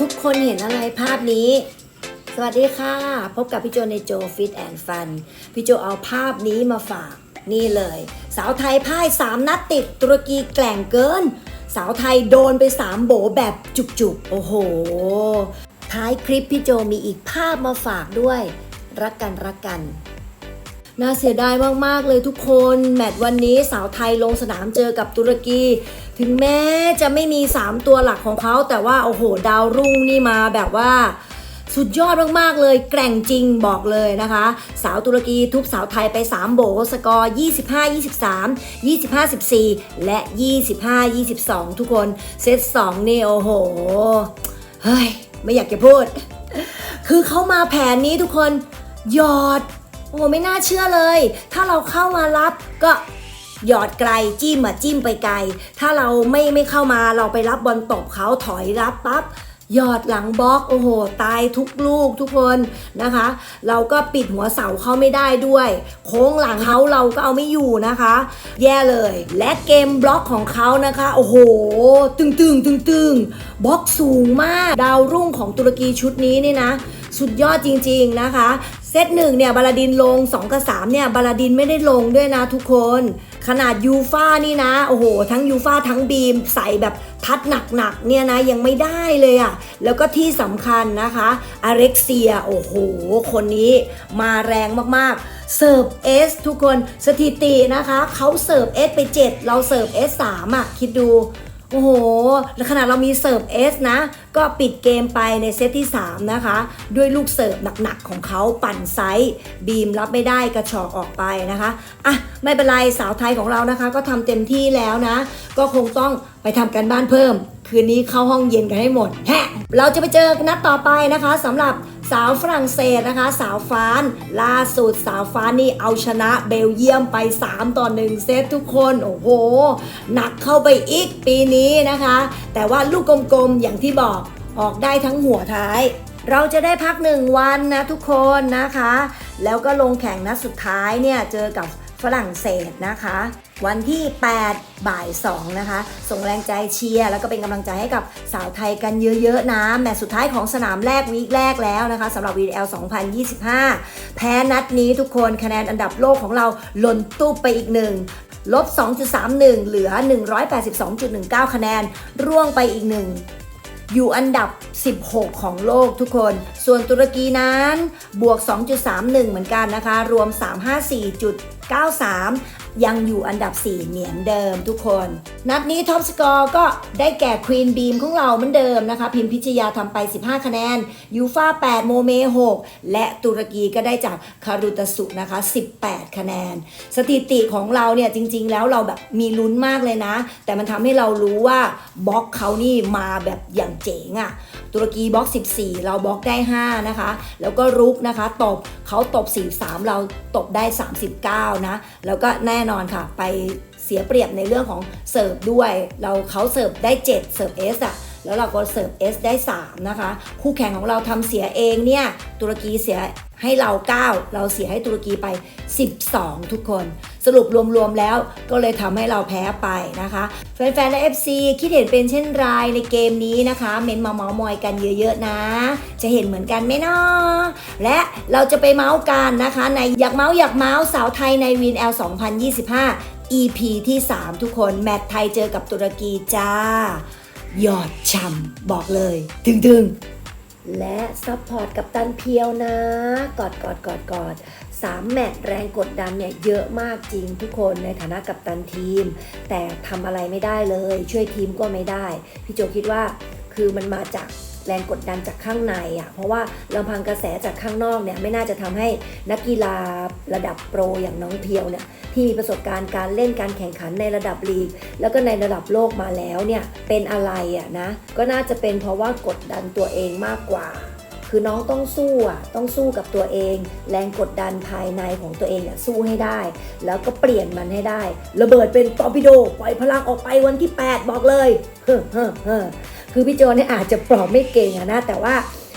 ทุกคนเห็นอะไรภาพนี้ สวัสดีค่ะ พบกับพี่โจในโจฟิตแอนด์ฟัน พี่โจเอาภาพนี้มาฝากนี่เลย สาวไทยพ่าย 3 นัดติดตุรกีแกล่งเกิน สาวไทยโดนไป 3 โบแบบจุกๆ โอ้โห ท้ายคลิปพี่โจมีอีกภาพมาฝากด้วย รักกันรักกันน่าเสียดายมาก ๆ เลยทุกคน แมตช์วันนี้สาวไทยลงสนามเจอกับตุรกี ถึงแม้จะไม่มี 3 ตัวหลักของเขาแต่ว่าโอ้โหดาวรุ่งนี่มาแบบว่าสุดยอดมากๆ เลย แกร่งจริงบอกเลยนะคะ สาวตุรกีทุบสาวไทยไป 3 โบสกอร์ 25 23 25 14 และ 25 22 ทุกคน เซต 2 นี่ โอ้โห เฮ้ย ไม่อยากจะพูด คือเขามาแผนนี้ทุกคน หยอด โอ้ไม่น่าเชื่อเลย ถ้าเราเข้ามารับก็ หยอดไกลจิ้มอะจิ้มไปไกล ถ้าเราไม่ไม่เข้ามาเราไปรับบอลตบเขาถอยรับปั๊บหยอดหลังบล็อกโอ้โห ตายทุกลูกทุกคนนะคะ เราก็ปิดหัวเสาเขาไม่ได้ด้วย โค้งหลังเขาเราก็เอาไม่อยู่นะคะ แย่เลย และเกมบล็อกของเขานะคะ โอ้โห ตึงตึงตึงตึงบล็อกสูงมาก ดาวรุ่งของตุรกีชุดนี้นี่นะ สุดยอดจริง ๆนะคะ เซตหนึ่งเนี่ยบาลาดินลง 2 กับ 3 เนี่ยบาลาดินไม่ได้ลงด้วยนะทุกคน ขนาดยูฟ่านี่นะ โอ้โห ทั้งยูฟ่าทั้งบีมใส่แบบทัดหนักๆเนี่ยนะยังไม่ได้เลยอะ่ะ แล้วก็ที่สำคัญนะคะอเร็กเซีย โอ้โห คนนี้มาแรงมากๆ เสิร์ฟเอสทุกคนสถิตินะคะ เขาเสิร์ฟเอสไป 7 เราเสิร์ฟเอส3อะ คิดดู โอ้โหแล้วขนาดเรามีเสิร์ฟเอสนะ ก็ปิดเกมไปในเซตที่ 3 นะคะ ด้วยลูกเสิร์ฟหนักๆของเขาปั่นไซส์บีมรับไม่ได้กระชอกออกไปนะคะอะไม่เป็นไรสาวไทยของเรานะคะ ก็ทำเต็มที่แล้วนะ ก็คงต้องไปทำกันบ้านเพิ่ม คืนนี้เข้าห้องเย็นกันให้หมดแฮะเราจะไปเจอนัดต่อไปนะคะสำหรับ สาวฝรั่งเศสนะคะ สาวฟานล่าสุดสาวฟานนี่เอาชนะเบลเยียมไป 3 ต่อ 1 เซตทุกคน โอ้โห หนักเข้าไปอีกปีนี้นะคะ แต่ว่าลูกกลมๆ อย่างที่บอกออกได้ทั้งหัวท้าย เราจะได้พักหนึ่งวันนะทุกคนนะคะ แล้วก็ลงแข่งนัดสุดท้ายเนี่ย เจอกับ ฝรั่งเศสนะคะ วันที่ 8 บ่าย 2 นะคะ ส่งแรงใจเชียร์แล้วก็เป็นกำลังใจให้กับสาวไทยกันเยอะๆนะ แมตช์สุดท้ายของสนามแรกวีคแรกแล้วนะคะสำหรับ VDL 2025 แพ้นัดนี้ทุกคนคะแนนอันดับโลกของเราหล่นตุ๊บไปอีกหนึ่งลบ 2.31 เหลือ 182.19 คะแนน ร่วงไปอีกหนึ่งอยู่อันดับ 16 ของโลกทุกคน ส่วนตุรกีนั้น บวก 2.31 เหมือนกันนะคะ รวม 93 ยังอยู่อันดับ 4 เหมือนเดิมทุกคน นัดนี้ท็อปสกอร์ก็ได้แก่ควีนบีมของเราเหมือนเดิมนะคะ พิมพิชยาทำไป 15 คะแนน ยูฟา8 โมเม 6 และตุรกีก็ได้จากคารุตสุนะคะ 18 คะแนน สถิติของเราเนี่ยจริง ๆ แล้วเราแบบมีลุ้นมากเลยนะ แต่มันทำให้เรารู้ว่าบล็อกเขานี่มาแบบอย่างเจ๋งอะ่ะตุรกีบล็อก 14 เราบล็อกได้ 5 นะคะ แล้วก็รุกนะคะตบเขาตบ 43 เราตบได้ 39 นะ แล้วก็แน่น่นอนค่ะ ไปเสียเปรียบในเรื่องของเสิร์ฟด้วย เราเขาเสิร์ฟได้ 7 เสิร์ฟเอสอะแล้วเราก็เสิร์ฟเอสได้ 3 นะคะ คู่แข่งของเราทำเสียเองเนี่ย ตุรกีเสียให้เรา 9 เราเสียให้ตุรกีไป 12 ทุกคน สรุปรวมๆแล้วก็เลยทำให้เราแพ้ไปนะคะแฟนๆและ FC คิดเห็นเป็นเช่นไรในเกมนี้นะคะ เม้นมาเมาส์มอยกันเยอะๆนะ จะเห็นเหมือนกันไหมเนาะและเราจะไปเมาส์กันนะคะ ในอยากเมาส์อยากเมาส์สาวไทยในวิน L 2025 EP ที่ 3 ทุกคนแมตช์ไทยเจอกับตุรกีจ้า ยอดช่ำบอกเลย ถึงๆ และซัพพอร์ตกับตันเพียวนะ กอดกอดกอดกอดสามแมตช์แรงกดดันเนี่ยเยอะมากจริงทุกคนในฐานะกับตันทีม แต่ทำอะไรไม่ได้เลย ช่วยทีมก็ไม่ได้ พี่โจคิดว่าคือมันมาจาก แรงกดดันจากข้างในอะ่ะเพราะว่าลำพังกระแสจากข้างนอกเนี่ยไม่น่าจะทำให้นักกีฬาระดับโปรอย่างน้องเพียวเนี่ยที่มีประสบการณ์การเล่นการแข่งขันในระดับลีก แล้วก็ในระดับโลกมาแล้วเนี่ยเป็นอะไรอะ่ะนะก็น่าจะเป็นเพราะว่ากดดันตัวเองมากกว่า คือน้องต้องสู้อะต้องสู้กับตัวเอง แรงกดดันภายในของตัวเองเนี่ยสู้ให้ได้ แล้วก็เปลี่ยนมันให้ได้ ระเบิดเป็นตอร์ปิโดปล่อยพลังออกไปวันที่ 8 บอกเลยเฮ้อเฮ้อเฮ้อคือพี่โจเนี่ยอาจจะปลอบไม่เก่งอะนะ แต่ว่า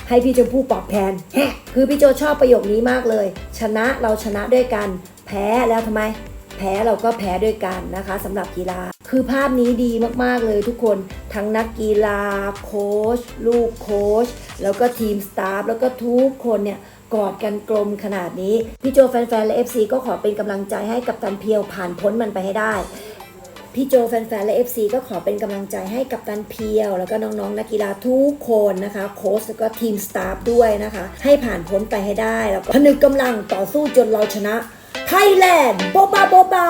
ให้พี่ชมพู่ปลอบแทนแฮะคือพี่โจชอบประโยคนี้มากเลย ชนะเราชนะด้วยกัน แพ้แล้วทำไม แพ้เราก็แพ้ด้วยกันนะคะสำหรับกีฬาคคือภาพนี้ดีมากๆเลยทุกคน ทั้งนักกีฬาโค้ชลูกโค้ช แล้วก็ทีมสตาฟแล้วก็ทุกคนเนี่ยกอดกันกลมขนาดนี้ พี่โจแฟนๆและ FC ก็ขอเป็นกำลังใจให้กับตันเพียวผ่านพ้นมันไปให้ได้ พี่โจแฟนๆและ FC ก็ขอเป็นกำลังใจให้กับตันเพียว แล้วก็น้องๆนักกีฬาทุกคนนะคะโค้ชแล้วก็ทีมสตาฟด้วยนะคะ ให้ผ่านพ้นไปให้ได้ แล้วก็ผนึกกำลังต่อสู้จนเราชนะไทยแลนด์โบบาโบบา